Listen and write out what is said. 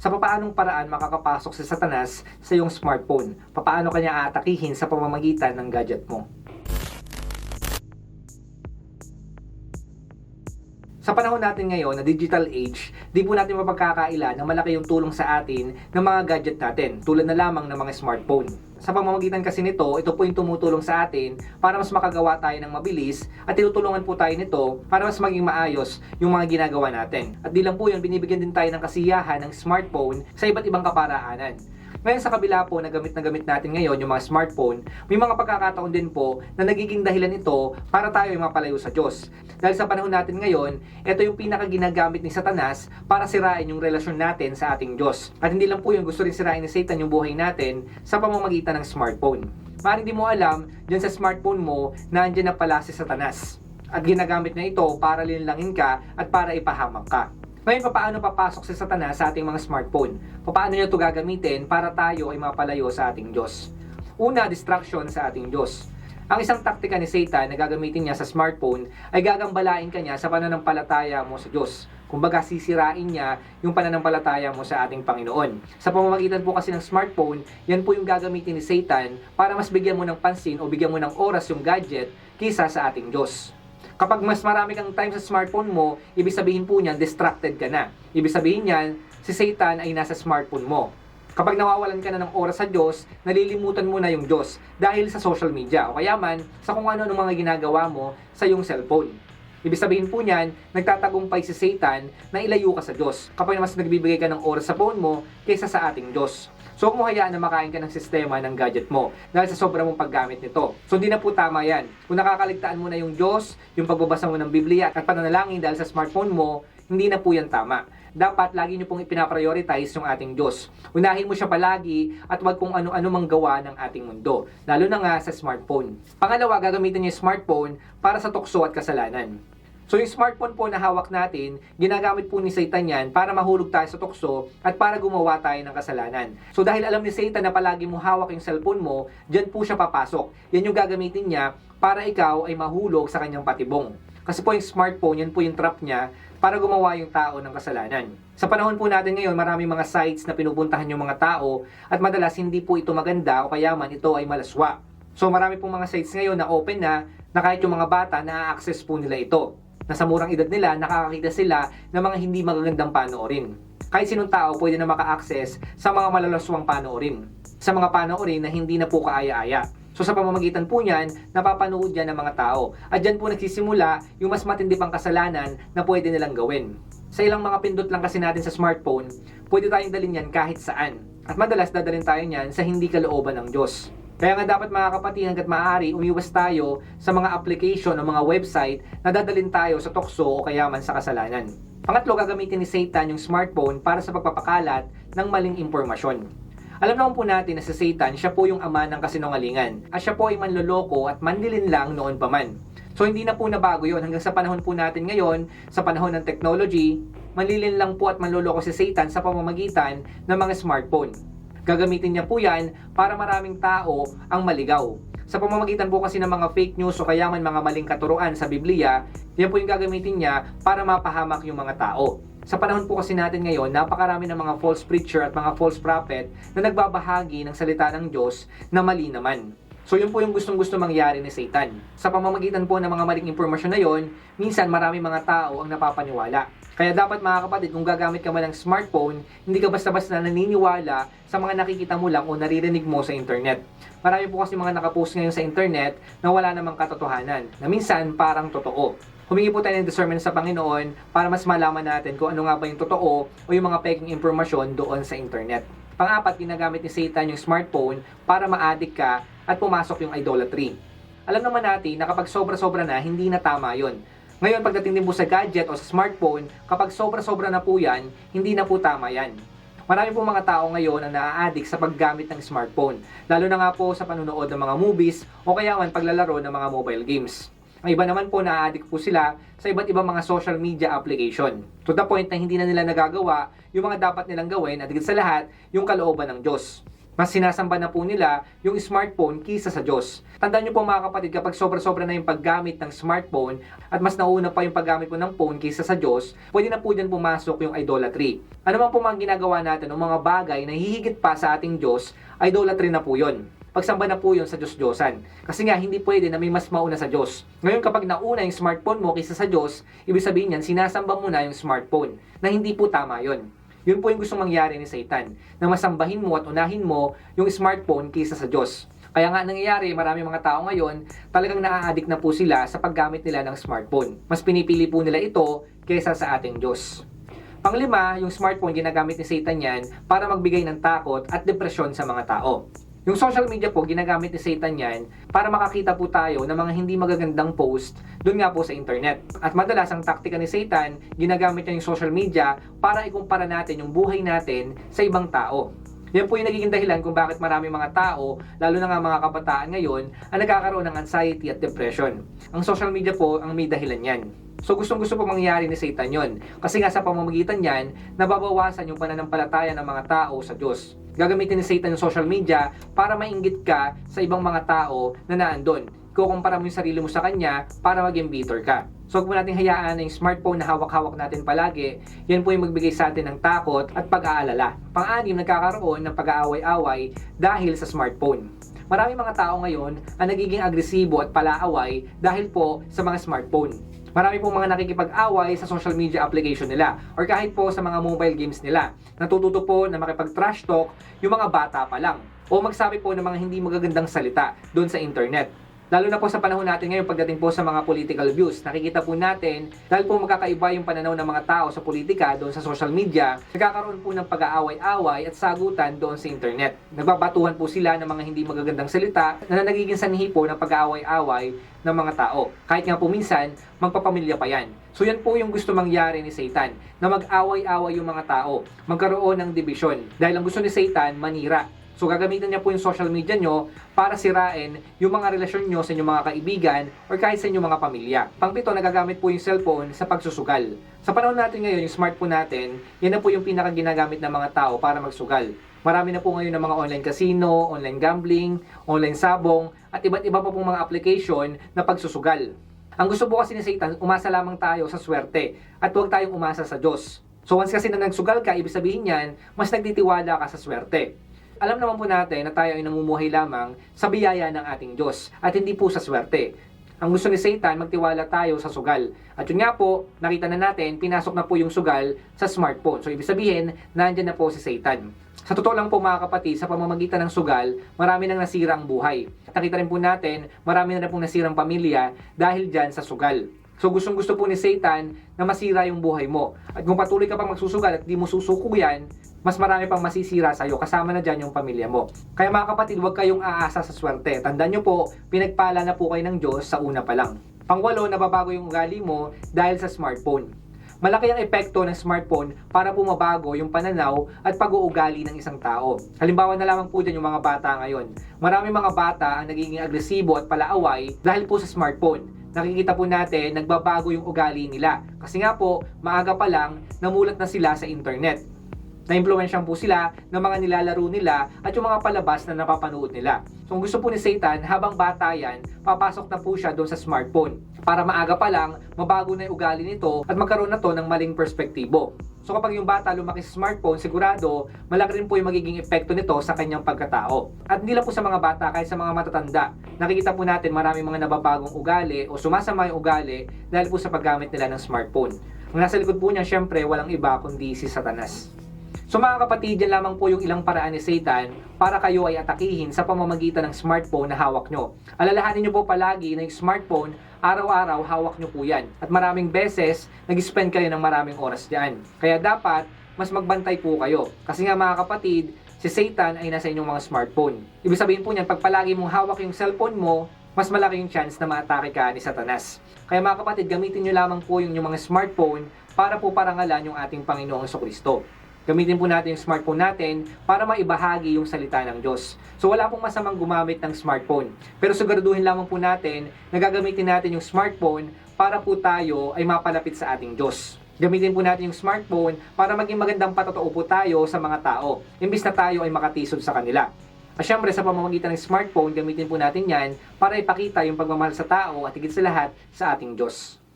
sa papaanong paraan makakapasok si Satanas sa iyong smartphone. Papaano kanya aatakihin sa pamamagitan ng gadget mo. Sa panahon natin ngayon na digital age, di po natin mapagkakaila na malaki yung tulong sa atin ng mga gadget natin, tulad na lamang ng mga smartphone. Sa pamamagitan kasi nito, ito po yung tumutulong sa atin para mas makagawa tayo ng mabilis at tinutulungan po tayo nito para mas maging maayos yung mga ginagawa natin. At di lang po yun, binibigyan din tayo ng kasiyahan ng smartphone sa iba't ibang kaparaanan. Ngayon sa kabila po na gamit na gamit natin ngayon yung mga smartphone, may mga pagkakataon din po na nagiging dahilan ito para tayo ay mapalayo sa Diyos. Dahil sa panahon natin ngayon, ito yung pinaka ginagamit ni Satanas para sirain yung relasyon natin sa ating Diyos. At hindi lang po yun, gusto rin sirain ni Satan yung buhay natin sa pamamagitan ng smartphone. Maaaring di mo alam, dyan sa smartphone mo, na andyan na pala si Satanas. At ginagamit na ito para linlangin ka at para ipahamak ka. Ngayon, paano papasok si Satanas sa ating mga smartphone? Paano niya ito gagamitin para tayo ay mapalayo sa ating Diyos? Una, distraction sa ating Diyos. Ang isang taktika ni Satan na gagamitin niya sa smartphone ay gagambalain ka niya sa pananampalataya mo sa Diyos. Kumbaga, sisirain niya yung pananampalataya mo sa ating Panginoon. Sa pamamagitan po kasi ng smartphone, yan po yung gagamitin ni Satan para mas bigyan mo ng pansin o bigyan mo ng oras yung gadget kisa sa ating Diyos. Kapag mas marami kang time sa smartphone mo, ibig sabihin po niyan, distracted ka na. Ibig sabihin niyan, si Satan ay nasa smartphone mo. Kapag nawawalan ka na ng oras sa Diyos, nalilimutan mo na yung Diyos dahil sa social media o kaya man sa kung ano-ano mga ginagawa mo sa iyong cellphone. Ibig sabihin po niyan, nagtatagumpay si Satan na ilayo ka sa Diyos kapag mas nagbibigay ka ng oras sa phone mo kaysa sa ating Diyos. So huwag hayaan na makain ka ng sistema ng gadget mo dahil sa sobrang mong paggamit nito. So hindi na po tama yan. Kung nakakaligtaan mo na yung Diyos, yung pagbabasa mo ng Biblia at pananalangin dahil sa smartphone mo, hindi na po yan tama. Dapat lagi nyo pong ipinaprioritize yung ating Diyos. Unahin mo siya palagi at wag kung ano-ano mang gawa ng ating mundo. Lalo na nga sa smartphone. Pangalawa, gagamitin niyo yung smartphone para sa tukso at kasalanan. So yung smartphone po na hawak natin, ginagamit po ni Satan yan para mahulog tayo sa tukso at para gumawa tayo ng kasalanan. So dahil alam ni Satan na palagi mo hawak yung cellphone mo, dyan po siya papasok. Yan yung gagamitin niya para ikaw ay mahulog sa kanyang patibong. Kasi po yung smartphone, yan po yung trap niya para gumawa yung tao ng kasalanan. Sa panahon po natin ngayon, maraming mga sites na pinupuntahan yung mga tao at madalas hindi po ito maganda o kaya man ito ay malaswa. So marami pong mga sites ngayon na open na na kahit yung mga bata na-access po nila ito na sa murang edad nila, nakakakita sila ng mga hindi magagandang panoorin. Kahit sinong tao pwede na maka-access sa mga malalaswang panoorin. Sa mga panoorin na hindi na po kaaya-aya. So sa pamamagitan po niyan, napapanood yan ng mga tao. At dyan po nagsisimula yung mas matindi pang kasalanan na pwede nilang gawin. Sa ilang mga pindot lang kasi natin sa smartphone, pwede tayong dalhin yan kahit saan. At madalas dadalhin tayo niyan sa hindi kalooban ng Diyos. Kaya nga dapat mga kapatid hanggat maaari, umiwas tayo sa mga application o mga website na dadalhin tayo sa tukso o kaya man sa kasalanan. Pangatlo, gagamitin ni Satan yung smartphone para sa pagpapakalat ng maling impormasyon. Alam naman po natin na si Satan, siya po yung ama ng kasinungalingan. At siya po ay manloloko at manlilin lang noon pa man. So hindi na po nabago yon hanggang sa panahon po natin ngayon, sa panahon ng technology, manlilin lang po at manloloko si Satan sa pamamagitan ng mga smartphone. Gagamitin niya po yan para maraming tao ang maligaw. Sa pamamagitan po kasi ng mga fake news o kaya man mga maling katuruan sa Biblia, yan po yung gagamitin niya para mapahamak yung mga tao. Sa panahon po kasi natin ngayon, napakarami ng mga false preacher at mga false prophet na nagbabahagi ng salita ng Diyos na mali naman. So yun po yung gustong-gusto mangyari ni Satan. Sa pamamagitan po ng mga maling impormasyon na yon, minsan marami mga tao ang napapaniwala. Kaya dapat mga kapatid, kung gagamit ka man ng smartphone, hindi ka basta-basta naniniwala sa mga nakikita mo lang o naririnig mo sa internet. Marami po kasi mga nakapost ngayon sa internet na wala namang katotohanan, na minsan parang totoo. Humingi po tayo ng discernment sa Panginoon para mas malaman natin kung ano nga ba yung totoo o yung mga peking impormasyon doon sa internet. Pangapat, ginagamit ni Satan yung smartphone para ma-addict ka at pumasok yung idolatry. Alam naman natin na kapag sobra-sobra na, hindi na tama yon. Ngayon, pagdating din po sa gadget o sa smartphone, kapag sobra-sobra na po yan, hindi na po tama yan. Marami po mga tao ngayon ang naa-addict sa paggamit ng smartphone, lalo na nga po sa panunood ng mga movies o kaya man paglalaro ng mga mobile games. Ang iba naman po na-addict po sila sa iba't ibang mga social media application. To the point na hindi na nila nagagawa yung mga dapat nilang gawin at higit sa lahat, yung kalooban ng Diyos. Mas sinasamba na po nila yung smartphone kisa sa Diyos. Tandaan nyo po mga kapatid, kapag sobra-sobra na yung paggamit ng smartphone at mas nauna pa yung paggamit mo ng phone kisa sa Diyos, pwede na po dyan pumasok yung idolatry. Ano man po mga ginagawa natin, ng mga bagay na hihigit pa sa ating Diyos, idolatry na po yun pagsamba na po yun sa Diyos-Diyosan. Kasi nga, hindi pwede na may mas mauna sa Diyos. Ngayon, kapag nauna yung smartphone mo kaysa sa Diyos, ibig sabihin yan, sinasamba mo na yung smartphone, na hindi po tama yon. Yun po yung gusto mangyari ni Satan, na masambahin mo at unahin mo yung smartphone kaysa sa Diyos. Kaya nga nangyayari, marami mga tao ngayon, talagang naa-addict na po sila sa paggamit nila ng smartphone. Mas pinipili po nila ito kaysa sa ating Diyos. Panglima, yung smartphone ginagamit ni Satan yan para magbigay ng takot at depresyon sa mga tao. Yung social media po, ginagamit ni Satan yan para makakita po tayo ng mga hindi magagandang post doon nga po sa internet. At madalas ang taktika ni Satan, ginagamit niya yung social media para ikumpara natin yung buhay natin sa ibang tao. Yan po yung nagiging dahilan kung bakit marami mga tao, lalo na nga mga kabataan ngayon, ang nagkakaroon ng anxiety at depression. Ang social media po ang may dahilan yan. So gustong gusto po mangyari ni Satan yon. Kasi nga sa pamamagitan niyan, nababawasan yung pananampalataya ng mga tao sa Diyos. Gagamitin ni Satan yung social media para mainggit ka sa ibang mga tao na naandun. Kukumpara mo yung sarili mo sa kanya para maging bitter ka. So huwag mo natin hayaan na yung smartphone na hawak-hawak natin palagi, yan po yung magbigay sa atin ng takot at pag-aalala. Pang-anim, nagkakaroon ng pag-aaway-away dahil sa smartphone. Maraming mga tao ngayon ang nagiging agresibo at palaaway dahil po sa mga smartphone. Marami pong mga nakikipag-away sa social media application nila or kahit po sa mga mobile games nila. Natututo po na makipag-trash talk yung mga bata pa lang o magsabi po ng mga hindi magagandang salita doon sa internet. Lalo na po sa panahon natin ngayon pagdating po sa mga political views, nakikita po natin dahil po magkakaiba yung pananaw ng mga tao sa politika doon sa social media, nagkakaroon po ng pag-aaway-away at sagutan doon sa internet. Nagbabatuhan po sila ng mga hindi magagandang salita na nagiging sanhi po ng pag-aaway-away ng mga tao. Kahit nga po minsan, magpapamilya pa yan. So yan po yung gusto mangyari ni Satan, na mag-away-away yung mga tao, magkaroon ng division. Dahil ang gusto ni Satan, manira. So gagamitin niya po yung social media nyo para sirain yung mga relasyon nyo sa inyong mga kaibigan or kahit sa inyong mga pamilya. Pangpito, nagagamit po yung cellphone sa pagsusugal. Sa panahon natin ngayon, yung smartphone natin, yan na po yung pinaka ginagamit ng mga tao para magsugal. Marami na po ngayon ng mga online casino, online gambling, online sabong, at iba't iba pa pong mga application na pagsusugal. Ang gusto po kasi ni Satan, umasa lamang tayo sa swerte at huwag tayong umasa sa Diyos. So once kasi na nagsugal ka, ibig sabihin yan, mas nagtitiwala ka sa swerte alam naman po natin na tayo ay namumuhay lamang sa biyaya ng ating Diyos at hindi po sa swerte. Ang gusto ni Satan, magtiwala tayo sa sugal. At yun nga po, nakita na natin, pinasok na po yung sugal sa smartphone. So ibig sabihin, nandyan na po si Satan. Sa totoo lang po mga kapatid, sa pamamagitan ng sugal, marami nang nasira ang buhay. At nakita rin po natin, marami na rin pong nasirang pamilya dahil dyan sa sugal. So gustong gusto po ni Satan na masira yung buhay mo. At kung patuloy ka pang magsusugal at di mo susuko yan, mas marami pang masisira sa'yo, kasama na dyan yung pamilya mo. Kaya mga kapatid, huwag kayong aasa sa swerte. Tandaan nyo po, pinagpala na po kayo ng Diyos sa una pa lang. Pangwalo, nababago yung ugali mo dahil sa smartphone. Malaki ang epekto ng smartphone para po mabago yung pananaw at pag-uugali ng isang tao. Halimbawa na lamang po dyan yung mga bata ngayon. Maraming mga bata ang nagiging agresibo at palaaway dahil po sa smartphone nakikita po natin nagbabago yung ugali nila. Kasi nga po, maaga pa lang, namulat na sila sa internet na-impluensyahan po sila ng mga nilalaro nila at yung mga palabas na napapanood nila. So kung gusto po ni Satan, habang bata yan, papasok na po siya doon sa smartphone para maaga pa lang, mabago na yung ugali nito at magkaroon na to ng maling perspektibo. So kapag yung bata lumaki sa smartphone, sigurado malaki rin po yung magiging epekto nito sa kanyang pagkatao. At hindi lang po sa mga bata, kahit sa mga matatanda. Nakikita po natin maraming mga nababagong ugali o sumasama yung ugali dahil po sa paggamit nila ng smartphone. Ang nasa likod po niya, syempre, walang iba kundi si Satanas. So mga kapatid, yan lamang po yung ilang paraan ni Satan para kayo ay atakihin sa pamamagitan ng smartphone na hawak nyo. Alalahanin nyo po palagi na yung smartphone, araw-araw hawak nyo po yan. At maraming beses, nag-spend kayo ng maraming oras dyan. Kaya dapat, mas magbantay po kayo. Kasi nga mga kapatid, si Satan ay nasa inyong mga smartphone. Ibig sabihin po niyan, pag palagi mong hawak yung cellphone mo, mas malaki yung chance na maatake ka ni Satanas. Kaya mga kapatid, gamitin nyo lamang po yung, yung mga smartphone para po parangalan yung ating Panginoong Kristo. Gamitin po natin yung smartphone natin para maibahagi yung salita ng Diyos. So wala pong masamang gumamit ng smartphone. Pero siguraduhin lamang po natin na gagamitin natin yung smartphone para po tayo ay mapalapit sa ating Diyos. Gamitin po natin yung smartphone para maging magandang patotoo po tayo sa mga tao, imbis na tayo ay makatisod sa kanila. At syempre sa pamamagitan ng smartphone, gamitin po natin yan para ipakita yung pagmamahal sa tao at higit sa lahat sa ating Diyos.